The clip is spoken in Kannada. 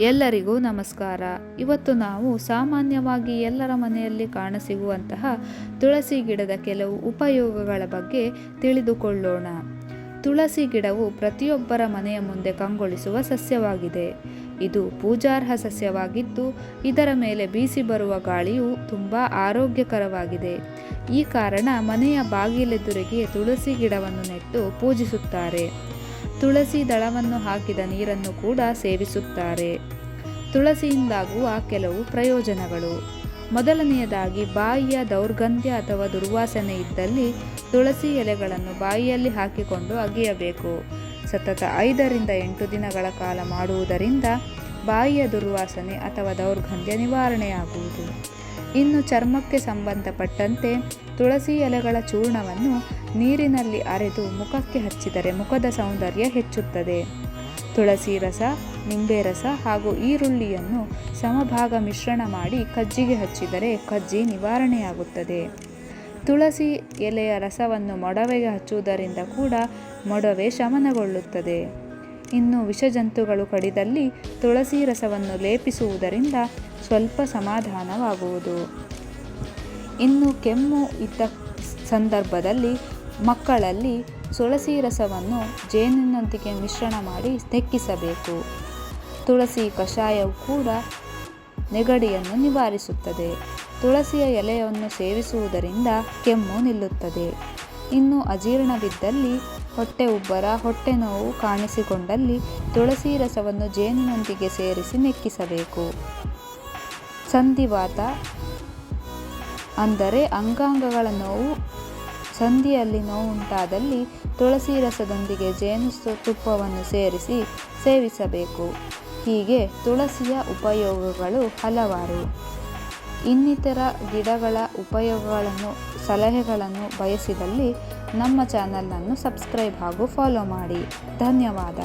ಎಲ್ಲರಿಗೂ ನಮಸ್ಕಾರ. ಇವತ್ತು ನಾವು ಸಾಮಾನ್ಯವಾಗಿ ಎಲ್ಲರ ಮನೆಯಲ್ಲಿ ಕಾಣಸಿಗುವಂತಹ ತುಳಸಿ ಗಿಡದ ಕೆಲವು ಉಪಯೋಗಗಳ ಬಗ್ಗೆ ತಿಳಿದುಕೊಳ್ಳೋಣ. ತುಳಸಿ ಗಿಡವು ಪ್ರತಿಯೊಬ್ಬರ ಮನೆಯ ಮುಂದೆ ಕಂಗೊಳಿಸುವ ಸಸ್ಯವಾಗಿದೆ. ಇದು ಪೂಜಾರ್ಹ ಸಸ್ಯವಾಗಿದ್ದು, ಇದರ ಮೇಲೆ ಬೀಸಿ ಬರುವ ಗಾಳಿಯು ತುಂಬ ಆರೋಗ್ಯಕರವಾಗಿದೆ. ಈ ಕಾರಣ ಮನೆಯ ಬಾಗಿಲೆದುರಿಗೆ ತುಳಸಿ ಗಿಡವನ್ನು ನೆಟ್ಟು ಪೂಜಿಸುತ್ತಾರೆ. ತುಳಸಿ ದಳವನ್ನು ಹಾಕಿದ ನೀರನ್ನು ಕೂಡ ಸೇವಿಸುತ್ತಾರೆ. ತುಳಸಿಯಿಂದಾಗುವ ಕೆಲವು ಪ್ರಯೋಜನಗಳು. ಮೊದಲನೆಯದಾಗಿ, ಬಾಯಿಯ ದೌರ್ಗಂಧ್ಯ ಅಥವಾ ದುರ್ವಾಸನೆ ಇದ್ದಲ್ಲಿ ತುಳಸಿ ಎಲೆಗಳನ್ನು ಬಾಯಿಯಲ್ಲಿ ಹಾಕಿಕೊಂಡು ಅಗಿಯಬೇಕು. ಸತತ ಐದರಿಂದ ಎಂಟು ದಿನಗಳ ಕಾಲ ಮಾಡುವುದರಿಂದ ಬಾಯಿಯ ದುರ್ವಾಸನೆ ಅಥವಾ ದೌರ್ಗಂಧ್ಯ ನಿವಾರಣೆಯಾಗುವುದು. ಇನ್ನು ಚರ್ಮಕ್ಕೆ ಸಂಬಂಧಪಟ್ಟಂತೆ ತುಳಸಿ ಎಲೆಗಳ ಚೂರ್ಣವನ್ನು ನೀರಿನಲ್ಲಿ ಅರೆದು ಮುಖಕ್ಕೆ ಹಚ್ಚಿದರೆ ಮುಖದ ಸೌಂದರ್ಯ ಹೆಚ್ಚುತ್ತದೆ. ತುಳಸಿ ರಸ, ನಿಂಬೆ ರಸ ಹಾಗೂ ಈರುಳ್ಳಿಯನ್ನು ಸಮಭಾಗ ಮಿಶ್ರಣ ಮಾಡಿ ಕಜ್ಜಿಗೆ ಹಚ್ಚಿದರೆ ಕಜ್ಜಿ ನಿವಾರಣೆಯಾಗುತ್ತದೆ. ತುಳಸಿ ಎಲೆಯ ರಸವನ್ನು ಮೊಡವೆಗೆ ಹಚ್ಚುವುದರಿಂದ ಕೂಡ ಮೊಡವೆ ಶಮನಗೊಳ್ಳುತ್ತದೆ. ಇನ್ನು ವಿಷಜಂತುಗಳು ಕಡಿದಲ್ಲಿ ತುಳಸಿ ರಸವನ್ನು ಲೇಪಿಸುವುದರಿಂದ ಸ್ವಲ್ಪ ಸಮಾಧಾನವಾಗುವುದು. ಇನ್ನು ಕೆಮ್ಮು ಇದ್ದ ಸಂದರ್ಭದಲ್ಲಿ ಮಕ್ಕಳಲ್ಲಿ ತುಳಸಿ ರಸವನ್ನು ಜೇನಿನೊಂದಿಗೆ ಮಿಶ್ರಣ ಮಾಡಿ ತೆಕ್ಕಿಸಬೇಕು. ತುಳಸಿ ಕಷಾಯವು ಕೂಡ ನೆಗಡಿಯನ್ನು ನಿವಾರಿಸುತ್ತದೆ. ತುಳಸಿಯ ಎಲೆಯನ್ನು ಸೇವಿಸುವುದರಿಂದ ಕೆಮ್ಮು ನಿಲ್ಲುತ್ತದೆ. ಇನ್ನು ಅಜೀರ್ಣವಿದ್ದಲ್ಲಿ ಹೊಟ್ಟೆ ಉಬ್ಬರ, ಹೊಟ್ಟೆ ನೋವು ಕಾಣಿಸಿಕೊಂಡಲ್ಲಿ ತುಳಸಿ ರಸವನ್ನು ಜೇನಿನೊಂದಿಗೆ ಸೇರಿಸಿ ನೆಕ್ಕಿಸಬೇಕು. ಸಂಧಿವಾತ ಅಂದರೆ ಅಂಗಾಂಗಗಳ ನೋವು ಸಂಧಿಯಲ್ಲಿ ನೋವುಂಟಾದಲ್ಲಿ ತುಳಸಿ ರಸದೊಂದಿಗೆ ಜೇನು ತುಪ್ಪವನ್ನು ಸೇರಿಸಿ ಸೇವಿಸಬೇಕು. ಹೀಗೆ ತುಳಸಿಯ ಉಪಯೋಗಗಳು ಹಲವಾರು. ಇನ್ನಿತರ ಗಿಡಗಳ ಉಪಯೋಗಗಳನ್ನು, ಸಲಹೆಗಳನ್ನು ಬಯಸಿದಲ್ಲಿ ನಮ್ಮ ಚಾನಲನ್ನು ಸಬ್ಸ್ಕ್ರೈಬ್ ಹಾಗೂ ಫಾಲೋ ಮಾಡಿ. ಧನ್ಯವಾದ.